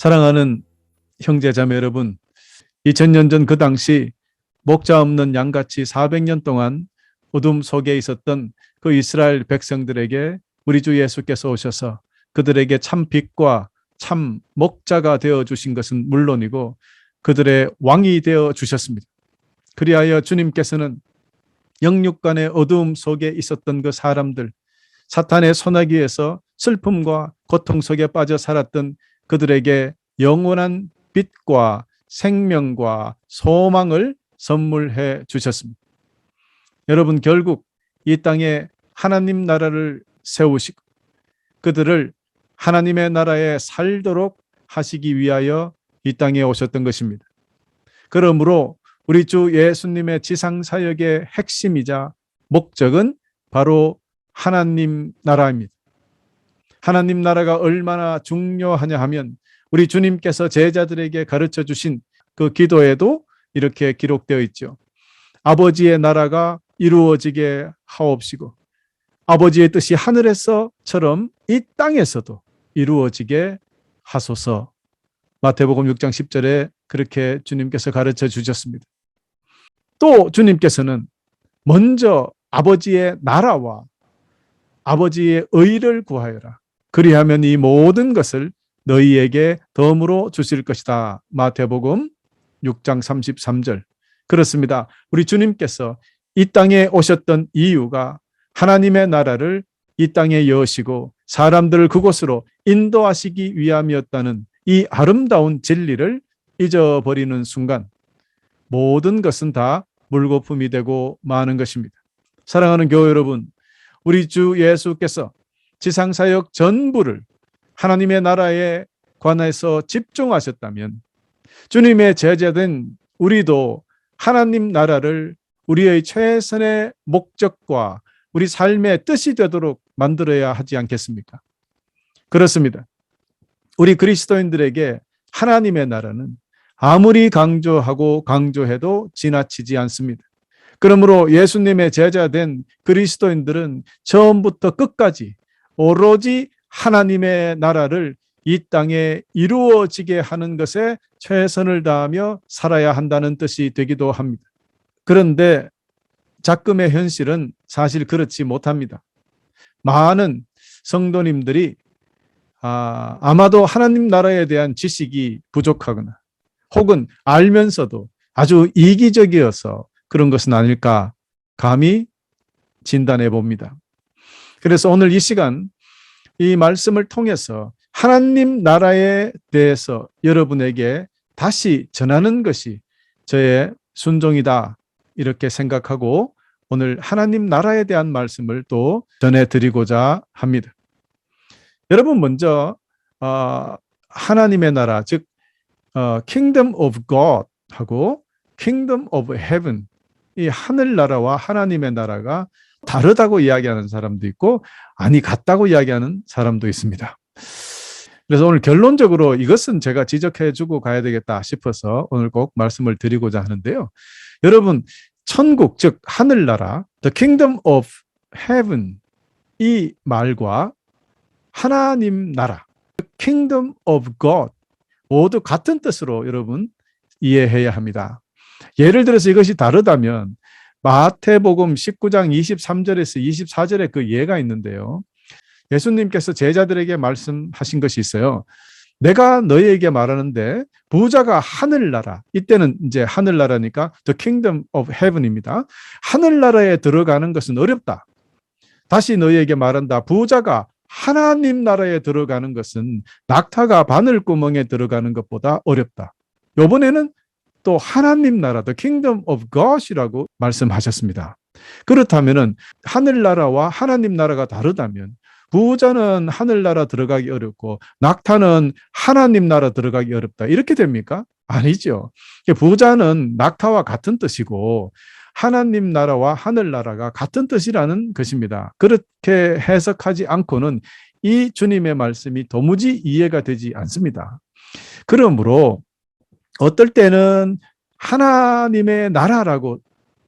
사랑하는 형제 자매 여러분, 2000년 전 그 당시 목자 없는 양같이 400년 동안 어둠 속에 있었던 그 이스라엘 백성들에게 우리 주 예수께서 오셔서 그들에게 참 빛과 참 목자가 되어 주신 것은 물론이고 그들의 왕이 되어 주셨습니다. 그리하여 주님께서는 영육간의 어두움 속에 있었던 그 사람들, 사탄의 소나기에서 슬픔과 고통 속에 빠져 살았던 그들에게 영원한 빛과 생명과 소망을 선물해 주셨습니다. 여러분, 결국 이 땅에 하나님 나라를 세우시고 그들을 하나님의 나라에 살도록 하시기 위하여 이 땅에 오셨던 것입니다. 그러므로 우리 주 예수님의 지상 사역의 핵심이자 목적은 바로 하나님 나라입니다. 하나님 나라가 얼마나 중요하냐 하면 우리 주님께서 제자들에게 가르쳐 주신 그 기도에도 이렇게 기록되어 있죠. 아버지의 나라가 이루어지게 하옵시고 아버지의 뜻이 하늘에서처럼 이 땅에서도 이루어지게 하소서. 마태복음 6장 10절에 그렇게 주님께서 가르쳐 주셨습니다. 또 주님께서는 먼저 아버지의 나라와 아버지의 의를 구하여라. 그리하면 이 모든 것을 너희에게 덤으로 주실 것이다. 마태복음 6장 33절. 그렇습니다. 우리 주님께서 이 땅에 오셨던 이유가 하나님의 나라를 이 땅에 여시고 사람들을 그곳으로 인도하시기 위함이었다는 이 아름다운 진리를 잊어버리는 순간 모든 것은 다 물거품이 되고 마는 것입니다. 사랑하는 교회 여러분, 우리 주 예수께서 지상 사역 전부를 하나님의 나라에 관해서 집중하셨다면 주님의 제자된 우리도 하나님 나라를 우리의 최선의 목적과 우리 삶의 뜻이 되도록 만들어야 하지 않겠습니까? 그렇습니다. 우리 그리스도인들에게 하나님의 나라는 아무리 강조하고 강조해도 지나치지 않습니다. 그러므로 예수님의 제자된 그리스도인들은 처음부터 끝까지 오로지 하나님의 나라를 이 땅에 이루어지게 하는 것에 최선을 다하며 살아야 한다는 뜻이 되기도 합니다. 그런데 작금의 현실은 사실 그렇지 못합니다. 많은 성도님들이 아, 아마도 하나님 나라에 대한 지식이 부족하거나 혹은 알면서도 아주 이기적이어서 그런 것은 아닐까 감히 진단해 봅니다. 그래서 오늘 이 시간 이 말씀을 통해서 하나님 나라에 대해서 여러분에게 다시 전하는 것이 저의 순종이다 이렇게 생각하고 오늘 하나님 나라에 대한 말씀을 또 전해드리고자 합니다. 여러분 먼저 어, 하나님의 나라 즉 어, Kingdom of God 하고 Kingdom of Heaven 이 하늘 나라와 하나님의 나라가 다르다고 이야기하는 사람도 있고 아니 같다고 이야기하는 사람도 있습니다. 그래서 오늘 결론적으로 이것은 제가 지적해 주고 가야 되겠다 싶어서 오늘 꼭 말씀을 드리고자 하는데요. 여러분 천국 즉 하늘나라 the kingdom of heaven 이 말과 하나님 나라 the kingdom of God 모두 같은 뜻으로 여러분 이해해야 합니다. 예를 들어서 이것이 다르다면 마태복음 19장 23절에서 24절에 그 예가 있는데요. 예수님께서 제자들에게 말씀하신 것이 있어요. 내가 너희에게 말하는데 부자가 하늘나라 이때는 이제 하늘나라니까 the kingdom of heaven입니다. 하늘나라에 들어가는 것은 어렵다. 다시 너희에게 말한다. 부자가 하나님 나라에 들어가는 것은 낙타가 바늘구멍에 들어가는 것보다 어렵다. 요번에는 또 하나님 나라, the kingdom of God이라고 말씀하셨습니다. 그렇다면은 하늘나라와 하나님 나라가 다르다면 부자는 하늘나라 들어가기 어렵고 낙타는 하나님 나라 들어가기 어렵다. 이렇게 됩니까? 아니죠. 부자는 낙타와 같은 뜻이고 하나님 나라와 하늘나라가 같은 뜻이라는 것입니다. 그렇게 해석하지 않고는 이 주님의 말씀이 도무지 이해가 되지 않습니다. 그러므로 어떨 때는 하나님의 나라라고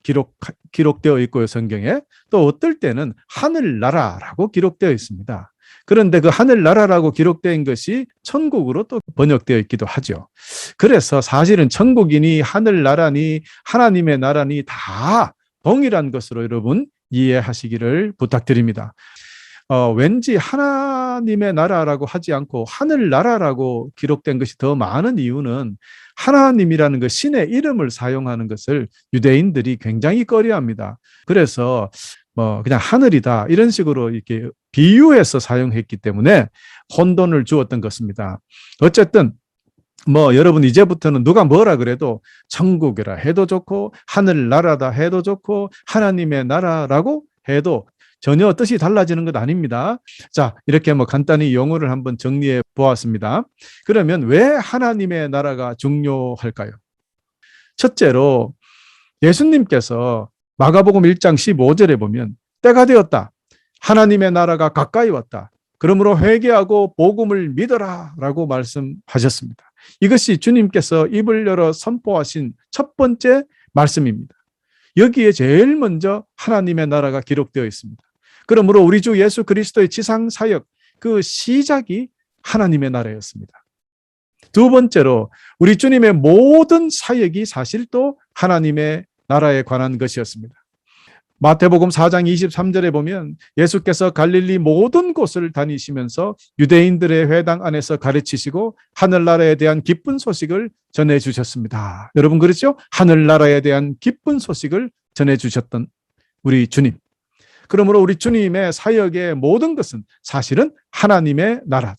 기록, 기록되어 있고요, 성경에. 또 어떨 때는 하늘나라라고 기록되어 있습니다. 그런데 그 하늘나라라고 기록된 것이 천국으로 또 번역되어 있기도 하죠. 그래서 사실은 천국이니 하늘나라니 하나님의 나라니 다 동일한 것으로 여러분 이해하시기를 부탁드립니다. 어, 왠지 하나님의 나라라고 하지 않고 하늘 나라라고 기록된 것이 더 많은 이유는 하나님이라는 그 신의 이름을 사용하는 것을 유대인들이 굉장히 꺼려합니다. 그래서 뭐 그냥 하늘이다 이런 식으로 이렇게 비유해서 사용했기 때문에 혼돈을 주었던 것입니다. 어쨌든 뭐 여러분 이제부터는 누가 뭐라 그래도 천국이라 해도 좋고 하늘 나라다 해도 좋고 하나님의 나라라고 해도 전혀 뜻이 달라지는 것 아닙니다. 자, 이렇게 뭐 간단히 용어를 한번 정리해 보았습니다. 그러면 왜 하나님의 나라가 중요할까요? 첫째로 예수님께서 마가복음 1장 15절에 보면 때가 되었다. 하나님의 나라가 가까이 왔다. 그러므로 회개하고 복음을 믿어라 라고 말씀하셨습니다. 이것이 주님께서 입을 열어 선포하신 첫 번째 말씀입니다. 여기에 제일 먼저 하나님의 나라가 기록되어 있습니다. 그러므로 우리 주 예수 그리스도의 지상 사역 그 시작이 하나님의 나라였습니다. 두 번째로 우리 주님의 모든 사역이 사실 또 하나님의 나라에 관한 것이었습니다. 마태복음 4장 23절에 보면 예수께서 갈릴리 모든 곳을 다니시면서 유대인들의 회당 안에서 가르치시고 하늘나라에 대한 기쁜 소식을 전해 주셨습니다. 여러분 그렇죠? 하늘나라에 대한 기쁜 소식을 전해 주셨던 우리 주님. 그러므로 우리 주님의 사역의 모든 것은 사실은 하나님의 나라.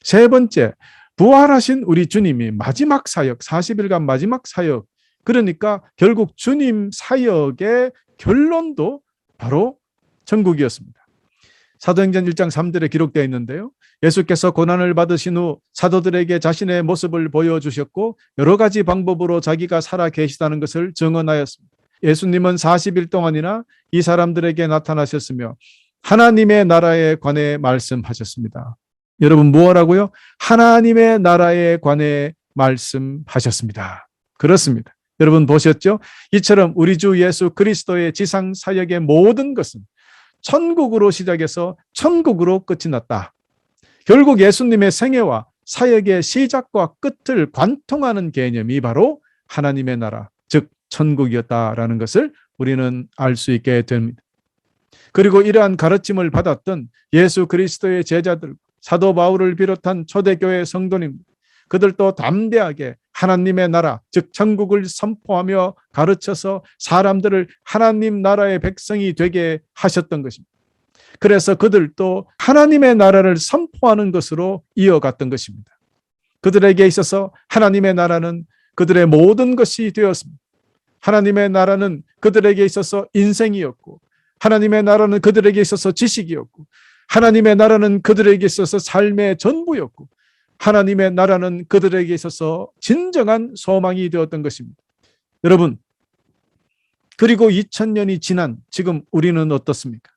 세 번째, 부활하신 우리 주님이 마지막 사역, 40일간 마지막 사역, 그러니까 결국 주님 사역의 결론도 바로 천국이었습니다. 사도행전 1장 3절에 기록되어 있는데요. 예수께서 고난을 받으신 후 사도들에게 자신의 모습을 보여주셨고 여러 가지 방법으로 자기가 살아 계시다는 것을 증언하였습니다. 예수님은 40일 동안이나 이 사람들에게 나타나셨으며 하나님의 나라에 관해 말씀하셨습니다. 여러분 무엇라고요? 하나님의 나라에 관해 말씀하셨습니다. 그렇습니다. 여러분 보셨죠? 이처럼 우리 주 예수 그리스도의 지상 사역의 모든 것은 천국으로 시작해서 천국으로 끝이 났다. 결국 예수님의 생애와 사역의 시작과 끝을 관통하는 개념이 바로 하나님의 나라, 즉 천국이었다라는 것을 우리는 알 수 있게 됩니다. 그리고 이러한 가르침을 받았던 예수 그리스도의 제자들, 사도 바울을 비롯한 초대교회 성도님, 그들도 담대하게 하나님의 나라, 즉 천국을 선포하며 가르쳐서 사람들을 하나님 나라의 백성이 되게 하셨던 것입니다. 그래서 그들도 하나님의 나라를 선포하는 것으로 이어갔던 것입니다. 그들에게 있어서 하나님의 나라는 그들의 모든 것이 되었습니다. 하나님의 나라는 그들에게 있어서 인생이었고, 하나님의 나라는 그들에게 있어서 지식이었고, 하나님의 나라는 그들에게 있어서 삶의 전부였고, 하나님의 나라는 그들에게 있어서 진정한 소망이 되었던 것입니다. 여러분, 그리고 2000년이 지난 지금 우리는 어떻습니까?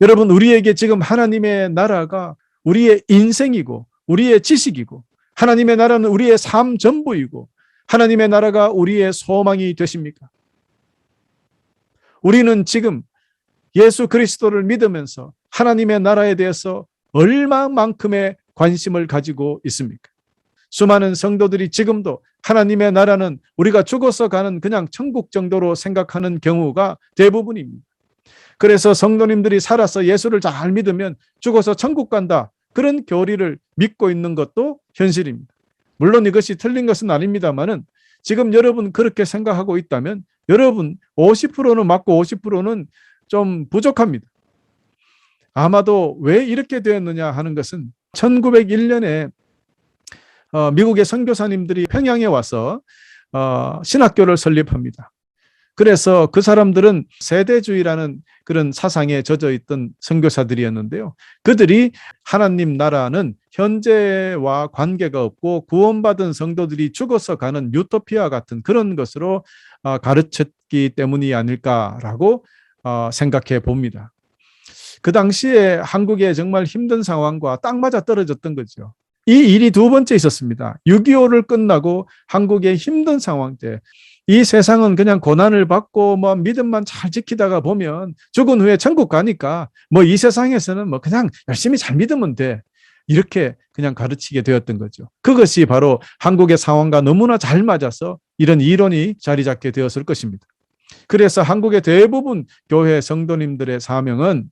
여러분, 우리에게 지금 하나님의 나라가 우리의 인생이고, 우리의 지식이고, 하나님의 나라는 우리의 삶 전부이고, 하나님의 나라가 우리의 소망이 되십니까? 우리는 지금 예수 그리스도를 믿으면서 하나님의 나라에 대해서 얼마만큼의 관심을 가지고 있습니까? 수많은 성도들이 지금도 하나님의 나라는 우리가 죽어서 가는 그냥 천국 정도로 생각하는 경우가 대부분입니다. 그래서 성도님들이 살아서 예수를 잘 믿으면 죽어서 천국 간다. 그런 교리를 믿고 있는 것도 현실입니다. 물론 이것이 틀린 것은 아닙니다만은 지금 여러분 그렇게 생각하고 있다면 여러분 50%는 맞고 50%는 좀 부족합니다. 아마도 왜 이렇게 되었느냐 하는 것은 1901년에 어, 미국의 선교사님들이 평양에 와서 어, 신학교를 설립합니다. 그래서 그 사람들은 세대주의라는 그런 사상에 젖어 있던 선교사들이었는데요. 그들이 하나님 나라는 현재와 관계가 없고 구원받은 성도들이 죽어서 가는 유토피아 같은 그런 것으로 어, 가르쳤기 때문이 아닐까라고 어, 생각해 봅니다. 그 당시에 한국의 정말 힘든 상황과 딱 맞아 떨어졌던 거죠. 이 일이 두 번째 있었습니다. 6.25를 끝나고 한국의 힘든 상황 때 이 세상은 그냥 고난을 받고 뭐 믿음만 잘 지키다가 보면 죽은 후에 천국 가니까 뭐 이 세상에서는 뭐 그냥 열심히 잘 믿으면 돼. 이렇게 그냥 가르치게 되었던 거죠. 그것이 바로 한국의 상황과 너무나 잘 맞아서 이런 이론이 자리 잡게 되었을 것입니다. 그래서 한국의 대부분 교회 성도님들의 사명은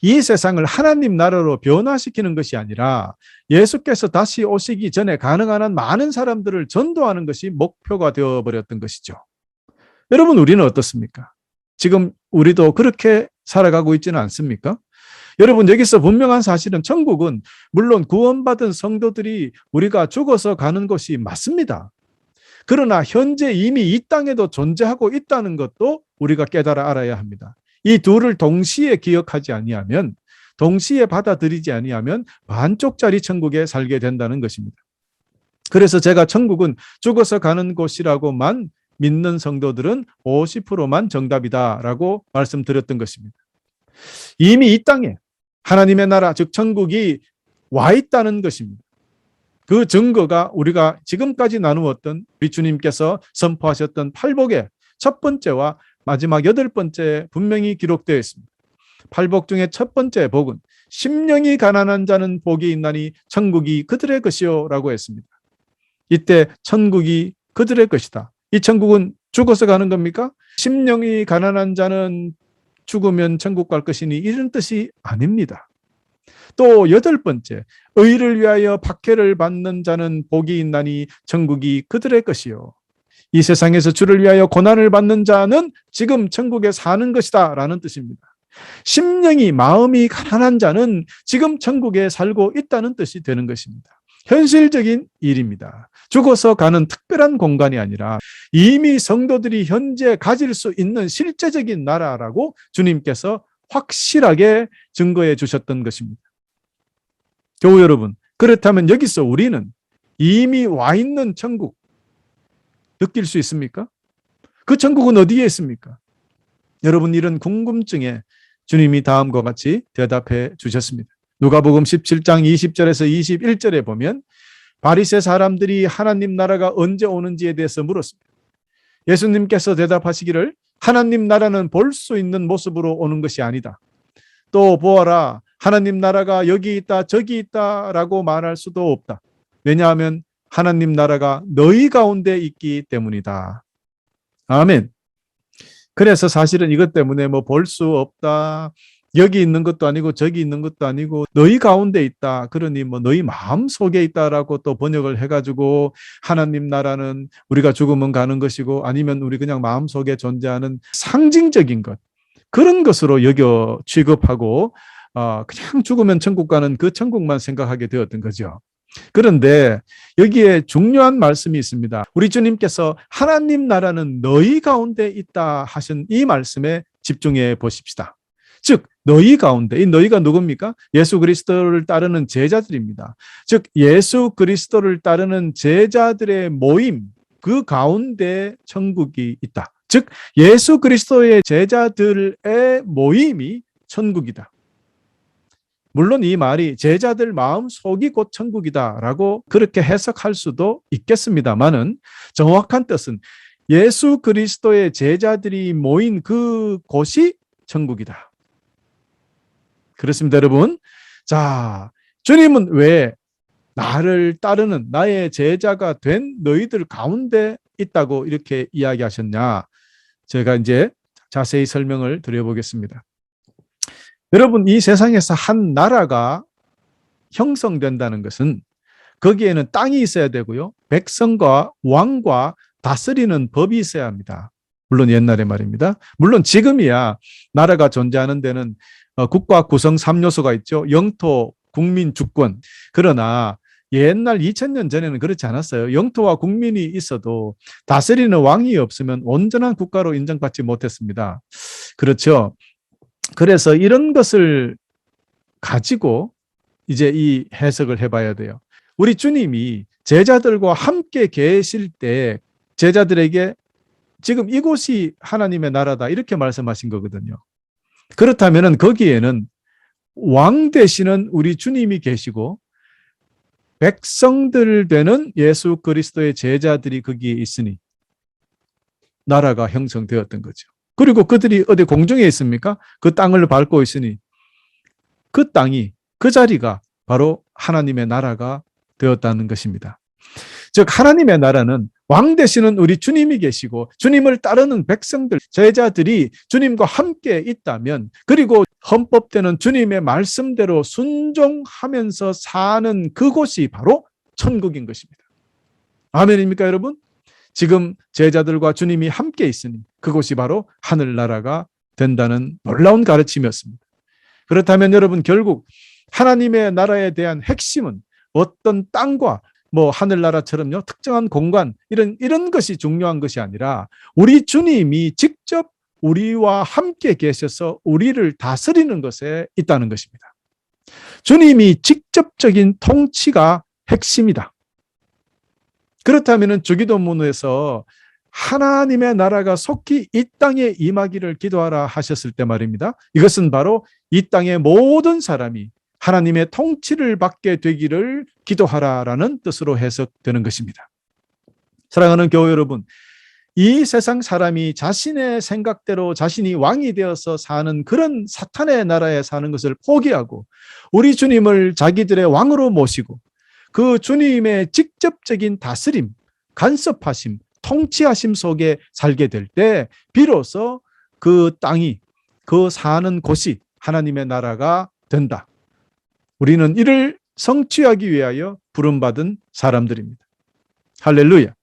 이 세상을 하나님 나라로 변화시키는 것이 아니라 예수께서 다시 오시기 전에 가능한 한 많은 사람들을 전도하는 것이 목표가 되어버렸던 것이죠. 여러분, 우리는 어떻습니까? 지금 우리도 그렇게 살아가고 있지는 않습니까? 여러분, 여기서 분명한 사실은 천국은 물론 구원받은 성도들이 우리가 죽어서 가는 것이 맞습니다. 그러나 현재 이미 이 땅에도 존재하고 있다는 것도 우리가 깨달아 알아야 합니다. 이 둘을 동시에 기억하지 아니하면 동시에 받아들이지 아니하면 반쪽짜리 천국에 살게 된다는 것입니다. 그래서 제가 천국은 죽어서 가는 곳이라고만 믿는 성도들은 50%만 정답이다라고 말씀드렸던 것입니다. 이미 이 땅에 하나님의 나라 즉 천국이 와 있다는 것입니다. 그 증거가 우리가 지금까지 나누었던 우리 주님께서 선포하셨던 팔복의 첫 번째와 마지막 여덟 번째 분명히 기록되어 있습니다. 팔복 중에 첫 번째 복은 심령이 가난한 자는 복이 있나니 천국이 그들의 것이요라고 했습니다. 이때 천국이 그들의 것이다. 이 천국은 죽어서 가는 겁니까? 심령이 가난한 자는 죽으면 천국 갈 것이니 이런 뜻이 아닙니다. 또 여덟 번째, 의를 위하여 박해를 받는 자는 복이 있나니 천국이 그들의 것이요. 이 세상에서 주를 위하여 고난을 받는 자는 지금 천국에 사는 것이다 라는 뜻입니다. 심령이 마음이 가난한 자는 지금 천국에 살고 있다는 뜻이 되는 것입니다. 현실적인 일입니다. 죽어서 가는 특별한 공간이 아니라 이미 성도들이 현재 가질 수 있는 실제적인 나라라고 주님께서 확실하게 증거해 주셨던 것입니다. 교우 여러분, 그렇다면 여기서 우리는 이미 와 있는 천국 느낄 수 있습니까? 그 천국은 어디에 있습니까? 여러분 이런 궁금증에 주님이 다음과 같이 대답해 주셨습니다. 누가복음 17장 20절에서 21절에 보면 바리새 사람들이 하나님 나라가 언제 오는지에 대해서 물었습니다. 예수님께서 대답하시기를 하나님 나라는 볼 수 있는 모습으로 오는 것이 아니다. 또 보아라 하나님 나라가 여기 있다 저기 있다라고 말할 수도 없다. 왜냐하면 하나님 나라가 너희 가운데 있기 때문이다. 아멘. 그래서 사실은 이것 때문에 뭐 볼 수 없다. 여기 있는 것도 아니고 저기 있는 것도 아니고 너희 가운데 있다. 그러니 뭐 너희 마음 속에 있다라고 또 번역을 해가지고 하나님 나라는 우리가 죽으면 가는 것이고 아니면 우리 그냥 마음 속에 존재하는 상징적인 것 그런 것으로 여겨 취급하고 어, 그냥 죽으면 천국 가는 그 천국만 생각하게 되었던 거죠. 그런데 여기에 중요한 말씀이 있습니다. 우리 주님께서 하나님 나라는 너희 가운데 있다 하신 이 말씀에 집중해 보십시다. 즉 너희 가운데 이 너희가 누굽니까? 예수 그리스도를 따르는 제자들입니다. 즉 예수 그리스도를 따르는 제자들의 모임 그 가운데 천국이 있다. 즉 예수 그리스도의 제자들의 모임이 천국이다. 물론 이 말이 제자들 마음 속이 곧 천국이다라고 그렇게 해석할 수도 있겠습니다만은 정확한 뜻은 예수 그리스도의 제자들이 모인 그 곳이 천국이다. 그렇습니다, 여러분. 자, 주님은 왜 나를 따르는 나의 제자가 된 너희들 가운데 있다고 이렇게 이야기하셨냐? 제가 이제 자세히 설명을 드려보겠습니다. 여러분, 이 세상에서 한 나라가 형성된다는 것은 거기에는 땅이 있어야 되고요. 백성과 왕과 다스리는 법이 있어야 합니다. 물론 옛날의 말입니다. 물론 지금이야 나라가 존재하는 데는 어, 국가 구성 3요소가 있죠. 영토, 국민, 주권. 그러나 옛날 2000년 전에는 그렇지 않았어요. 영토와 국민이 있어도 다스리는 왕이 없으면 온전한 국가로 인정받지 못했습니다. 그렇죠. 그래서 이런 것을 가지고 이제 이 해석을 해봐야 돼요. 우리 주님이 제자들과 함께 계실 때 제자들에게 지금 이곳이 하나님의 나라다 이렇게 말씀하신 거거든요. 그렇다면 거기에는 왕 되시는 우리 주님이 계시고 백성들 되는 예수 그리스도의 제자들이 거기에 있으니 나라가 형성되었던 거죠. 그리고 그들이 어디 공중에 있습니까? 그 땅을 밟고 있으니 그 땅이 그 자리가 바로 하나님의 나라가 되었다는 것입니다. 즉 하나님의 나라는 왕 되시는 우리 주님이 계시고 주님을 따르는 백성들, 제자들이 주님과 함께 있다면 그리고 헌법되는 주님의 말씀대로 순종하면서 사는 그곳이 바로 천국인 것입니다. 아멘입니까, 여러분? 지금 제자들과 주님이 함께 있으니 그곳이 바로 하늘나라가 된다는 놀라운 가르침이었습니다. 그렇다면 여러분 결국 하나님의 나라에 대한 핵심은 어떤 땅과 뭐 하늘나라처럼요 특정한 공간 이런 이런 것이 중요한 것이 아니라 우리 주님이 직접 우리와 함께 계셔서 우리를 다스리는 것에 있다는 것입니다. 주님이 직접적인 통치가 핵심이다. 그렇다면 주기도문에서 하나님의 나라가 속히 이 땅에 임하기를 기도하라 하셨을 때 말입니다. 이것은 바로 이 땅의 모든 사람이 하나님의 통치를 받게 되기를 기도하라라는 뜻으로 해석되는 것입니다. 사랑하는 교회 여러분, 이 세상 사람이 자신의 생각대로 자신이 왕이 되어서 사는 그런 사탄의 나라에 사는 것을 포기하고 우리 주님을 자기들의 왕으로 모시고 그 주님의 직접적인 다스림, 간섭하심, 통치하심 속에 살게 될 때 비로소 그 땅이 그 사는 곳이 하나님의 나라가 된다. 우리는 이를 성취하기 위하여 부름받은 사람들입니다. 할렐루야.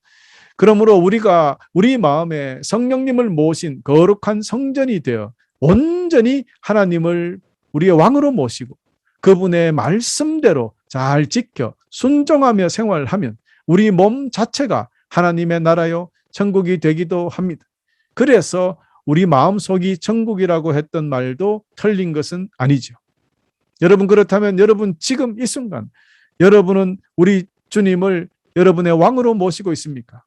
그러므로 우리가 우리 마음에 성령님을 모신 거룩한 성전이 되어 온전히 하나님을 우리의 왕으로 모시고 그분의 말씀대로 잘 지켜 순종하며 생활하면 우리 몸 자체가 하나님의 나라요 천국이 되기도 합니다. 그래서 우리 마음속이 천국이라고 했던 말도 틀린 것은 아니죠. 여러분 그렇다면 여러분 지금 이 순간 여러분은 우리 주님을 여러분의 왕으로 모시고 있습니까?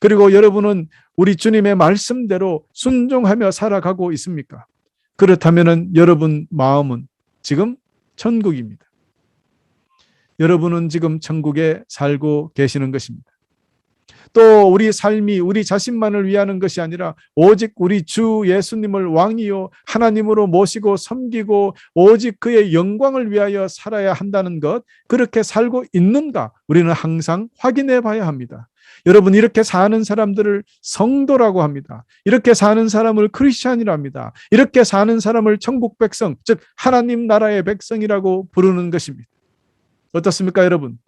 그리고 여러분은 우리 주님의 말씀대로 순종하며 살아가고 있습니까? 그렇다면 여러분 마음은 지금 천국입니다. 여러분은 지금 천국에 살고 계시는 것입니다. 또 우리 삶이 우리 자신만을 위하는 것이 아니라 오직 우리 주 예수님을 왕이요 하나님으로 모시고 섬기고 오직 그의 영광을 위하여 살아야 한다는 것 그렇게 살고 있는가 우리는 항상 확인해 봐야 합니다. 여러분 이렇게 사는 사람들을 성도라고 합니다. 이렇게 사는 사람을 크리스천이라 합니다. 이렇게 사는 사람을 천국 백성 즉 하나님 나라의 백성이라고 부르는 것입니다. 어떻습니까 여러분?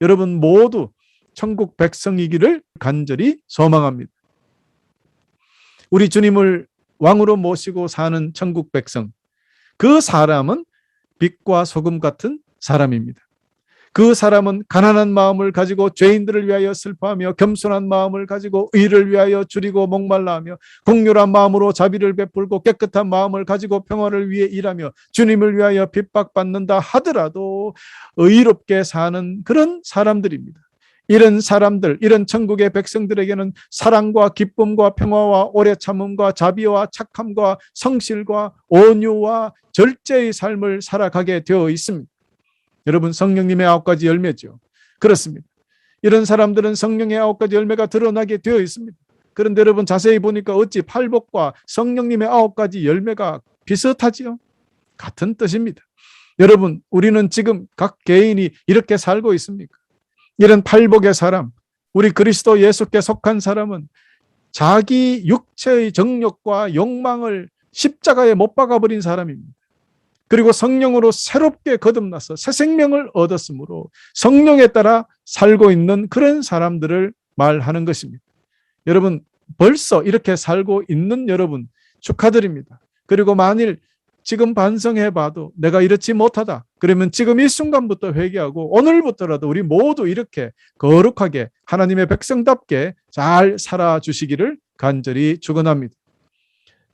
여러분 모두 천국 백성이기를 간절히 소망합니다. 우리 주님을 왕으로 모시고 사는 천국 백성. 그 사람은 빛과 소금 같은 사람입니다. 그 사람은 가난한 마음을 가지고 죄인들을 위하여 슬퍼하며 겸손한 마음을 가지고 의를 위하여 줄이고 목말라 하며 공률한 마음으로 자비를 베풀고 깨끗한 마음을 가지고 평화를 위해 일하며 주님을 위하여 핍박받는다 하더라도 의롭게 사는 그런 사람들입니다. 이런 사람들, 이런 천국의 백성들에게는 사랑과 기쁨과 평화와 오래 참음과 자비와 착함과 성실과 온유와 절제의 삶을 살아가게 되어 있습니다. 여러분 성령님의 아홉 가지 열매죠. 그렇습니다. 이런 사람들은 성령의 아홉 가지 열매가 드러나게 되어 있습니다. 그런데 여러분 자세히 보니까 어찌 팔복과 성령님의 아홉 가지 열매가 비슷하지요? 같은 뜻입니다. 여러분 우리는 지금 각 개인이 이렇게 살고 있습니까? 이런 팔복의 사람, 우리 그리스도 예수께 속한 사람은 자기 육체의 정욕과 욕망을 십자가에 못 박아버린 사람입니다. 그리고 성령으로 새롭게 거듭나서 새 생명을 얻었으므로 성령에 따라 살고 있는 그런 사람들을 말하는 것입니다. 여러분, 벌써 이렇게 살고 있는 여러분 축하드립니다. 그리고 만일 지금 반성해 봐도 내가 이렇지 못하다. 그러면 지금 이 순간부터 회개하고 오늘부터라도 우리 모두 이렇게 거룩하게 하나님의 백성답게 잘 살아 주시기를 간절히 축원합니다.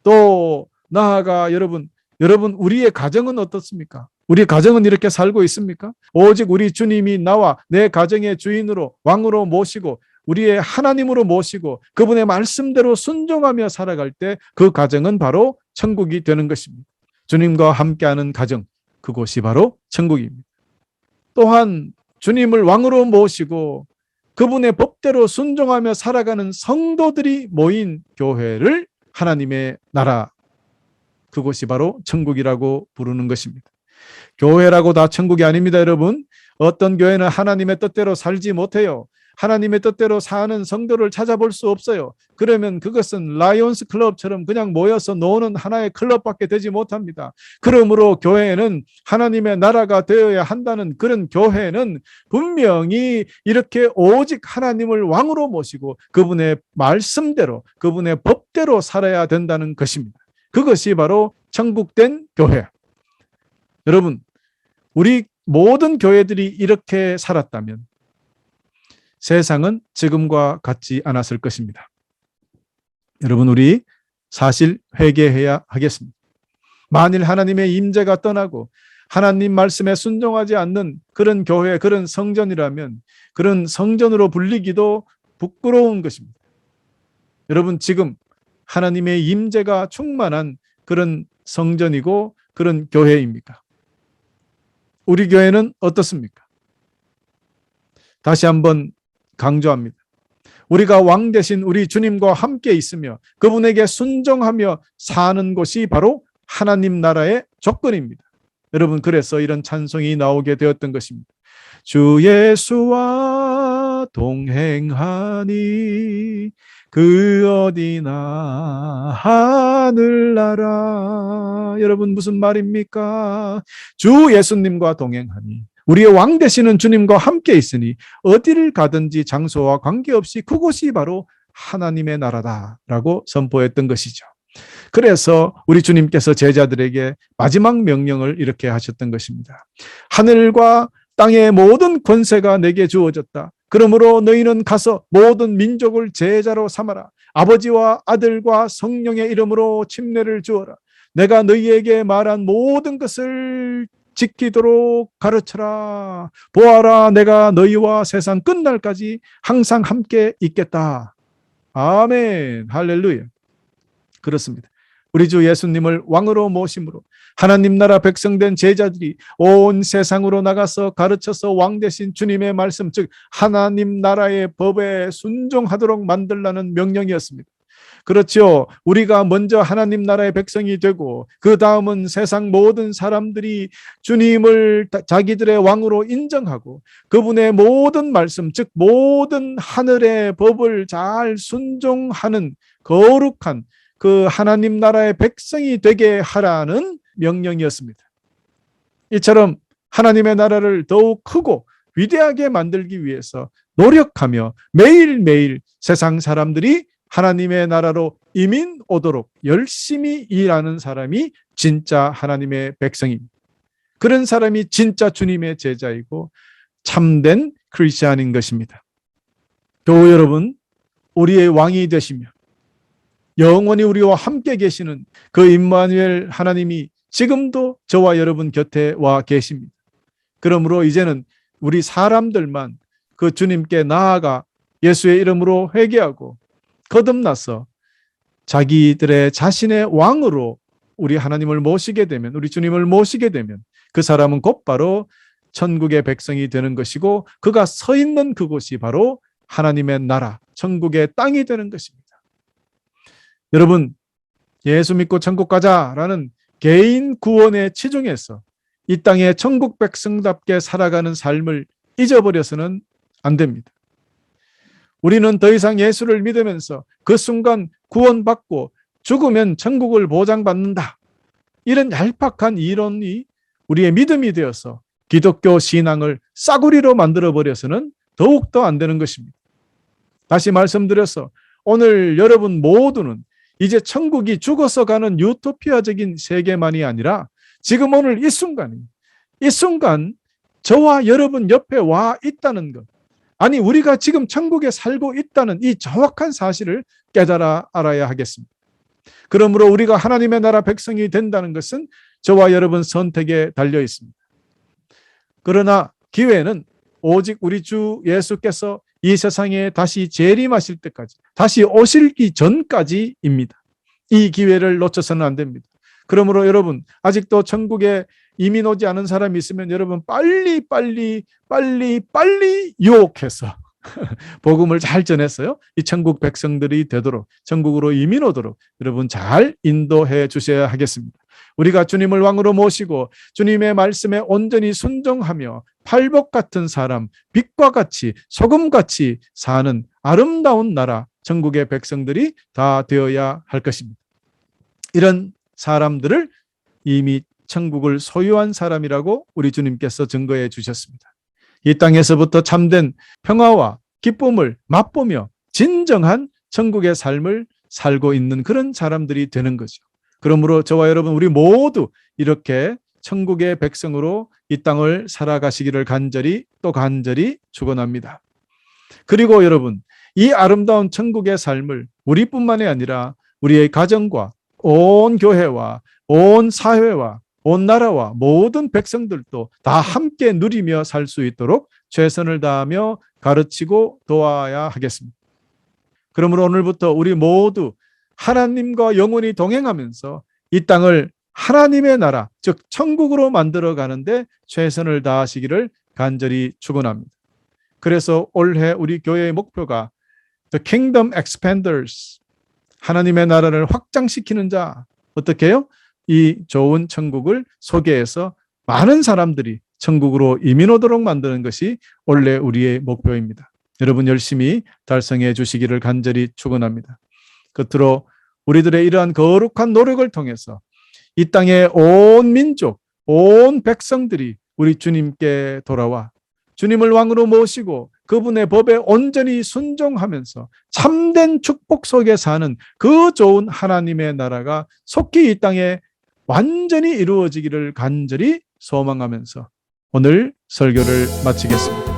또 나아가 여러분 여러분 우리의 가정은 어떻습니까? 우리 가정은 이렇게 살고 있습니까? 오직 우리 주님이 나와 내 가정의 주인으로 왕으로 모시고 우리의 하나님으로 모시고 그분의 말씀대로 순종하며 살아갈 때 그 가정은 바로 천국이 되는 것입니다. 주님과 함께하는 가정 그곳이 바로 천국입니다. 또한 주님을 왕으로 모시고 그분의 법대로 순종하며 살아가는 성도들이 모인 교회를 하나님의 나라 그곳이 바로 천국이라고 부르는 것입니다. 교회라고 다 천국이 아닙니다, 여러분. 어떤 교회는 하나님의 뜻대로 살지 못해요. 하나님의 뜻대로 사는 성도를 찾아볼 수 없어요. 그러면 그것은 라이온스 클럽처럼 그냥 모여서 노는 하나의 클럽밖에 되지 못합니다. 그러므로 교회는 하나님의 나라가 되어야 한다는 그런 교회는 분명히 이렇게 오직 하나님을 왕으로 모시고 그분의 말씀대로 그분의 법대로 살아야 된다는 것입니다. 그것이 바로 천국된 교회. 여러분, 우리 모든 교회들이 이렇게 살았다면 세상은 지금과 같지 않았을 것입니다. 여러분, 우리 사실 회개해야 하겠습니다. 만일 하나님의 임재가 떠나고 하나님 말씀에 순종하지 않는 그런 교회, 그런 성전이라면 그런 성전으로 불리기도 부끄러운 것입니다. 여러분, 지금 하나님의 임재가 충만한 그런 성전이고 그런 교회입니까? 우리 교회는 어떻습니까? 다시 한번 강조합니다. 우리가 왕 대신 우리 주님과 함께 있으며 그분에게 순종하며 사는 곳이 바로 하나님 나라의 조건입니다. 여러분 그래서 이런 찬송이 나오게 되었던 것입니다. 주 예수와 동행하니 그 어디나 하늘나라 여러분 무슨 말입니까? 주 예수님과 동행하니 우리의 왕 되시는 주님과 함께 있으니 어디를 가든지 장소와 관계없이 그곳이 바로 하나님의 나라다라고 선포했던 것이죠. 그래서 우리 주님께서 제자들에게 마지막 명령을 이렇게 하셨던 것입니다. 하늘과 땅의 모든 권세가 내게 주어졌다. 그러므로 너희는 가서 모든 민족을 제자로 삼아라. 아버지와 아들과 성령의 이름으로 침례를 주어라. 내가 너희에게 말한 모든 것을 지키도록 가르쳐라. 보아라, 내가 너희와 세상 끝날까지 항상 함께 있겠다. 아멘. 할렐루야. 그렇습니다. 우리 주 예수님을 왕으로 모심으로 하나님 나라 백성된 제자들이 온 세상으로 나가서 가르쳐서 왕 대신 주님의 말씀, 즉 하나님 나라의 법에 순종하도록 만들라는 명령이었습니다. 그렇죠. 우리가 먼저 하나님 나라의 백성이 되고 그 다음은 세상 모든 사람들이 주님을 자기들의 왕으로 인정하고 그분의 모든 말씀, 즉 모든 하늘의 법을 잘 순종하는 거룩한 그 하나님 나라의 백성이 되게 하라는 명령이었습니다. 이처럼 하나님의 나라를 더욱 크고 위대하게 만들기 위해서 노력하며 매일매일 세상 사람들이 하나님의 나라로 이민 오도록 열심히 일하는 사람이 진짜 하나님의 백성입니다. 그런 사람이 진짜 주님의 제자이고 참된 크리스천인 것입니다. 교우 여러분, 우리의 왕이 되시며 영원히 우리와 함께 계시는 그 임마누엘 하나님이 지금도 저와 여러분 곁에 와 계십니다. 그러므로 이제는 우리 사람들만 그 주님께 나아가 예수의 이름으로 회개하고 거듭나서 자기들의 자신의 왕으로 우리 하나님을 모시게 되면 우리 주님을 모시게 되면 그 사람은 곧바로 천국의 백성이 되는 것이고 그가 서 있는 그곳이 바로 하나님의 나라 천국의 땅이 되는 것입니다. 여러분 예수 믿고 천국 가자라는 개인 구원에 치중해서 이 땅에 천국 백성답게 살아가는 삶을 잊어버려서는 안 됩니다. 우리는 더 이상 예수를 믿으면서 그 순간 구원받고 죽으면 천국을 보장받는다. 이런 얄팍한 이론이 우리의 믿음이 되어서 기독교 신앙을 싸구리로 만들어버려서는 더욱더 안 되는 것입니다. 다시 말씀드려서 오늘 여러분 모두는 이제 천국이 죽어서 가는 유토피아적인 세계만이 아니라 지금 오늘 이 순간이 이 순간 저와 여러분 옆에 와 있다는 것. 아니 우리가 지금 천국에 살고 있다는 이 정확한 사실을 깨달아 알아야 하겠습니다. 그러므로 우리가 하나님의 나라 백성이 된다는 것은 저와 여러분 선택에 달려 있습니다. 그러나 기회는 오직 우리 주 예수께서 이 세상에 다시 재림하실 때까지, 다시 오실기 전까지입니다. 이 기회를 놓쳐서는 안 됩니다. 그러므로 여러분, 아직도 천국에 이민 오지 않은 사람이 있으면 여러분 빨리 빨리 빨리 빨리 유혹해서 복음을 잘 전했어요. 이 천국 백성들이 되도록 천국으로 이민 오도록 여러분 잘 인도해 주셔야 하겠습니다. 우리가 주님을 왕으로 모시고 주님의 말씀에 온전히 순종하며 팔복 같은 사람, 빛과 같이 소금 같이 사는 아름다운 나라 천국의 백성들이 다 되어야 할 것입니다. 이런 사람들을 이미 천국을 소유한 사람이라고 우리 주님께서 증거해 주셨습니다. 이 땅에서부터 참된 평화와 기쁨을 맛보며 진정한 천국의 삶을 살고 있는 그런 사람들이 되는 거죠. 그러므로 저와 여러분 우리 모두 이렇게 천국의 백성으로 이 땅을 살아가시기를 간절히 또 간절히 축원합니다. 그리고 여러분 이 아름다운 천국의 삶을 우리뿐만이 아니라 우리의 가정과 온 교회와 온 사회와 온 나라와 모든 백성들도 다 함께 누리며 살 수 있도록 최선을 다하며 가르치고 도와야 하겠습니다. 그러므로 오늘부터 우리 모두 하나님과 영원히 동행하면서 이 땅을 하나님의 나라, 즉 천국으로 만들어 가는데 최선을 다하시기를 간절히 축원합니다. 그래서 올해 우리 교회의 목표가 The Kingdom Expanders, 하나님의 나라를 확장시키는 자, 어떻게 해요? 이 좋은 천국을 소개해서 많은 사람들이 천국으로 이민 오도록 만드는 것이 원래 우리의 목표입니다. 여러분 열심히 달성해 주시기를 간절히 축원합니다. 끝으로 우리들의 이러한 거룩한 노력을 통해서 이 땅의 온 민족, 온 백성들이 우리 주님께 돌아와 주님을 왕으로 모시고 그분의 법에 온전히 순종하면서 참된 축복 속에 사는 그 좋은 하나님의 나라가 속히 이 땅에 완전히 이루어지기를 간절히 소망하면서 오늘 설교를 마치겠습니다.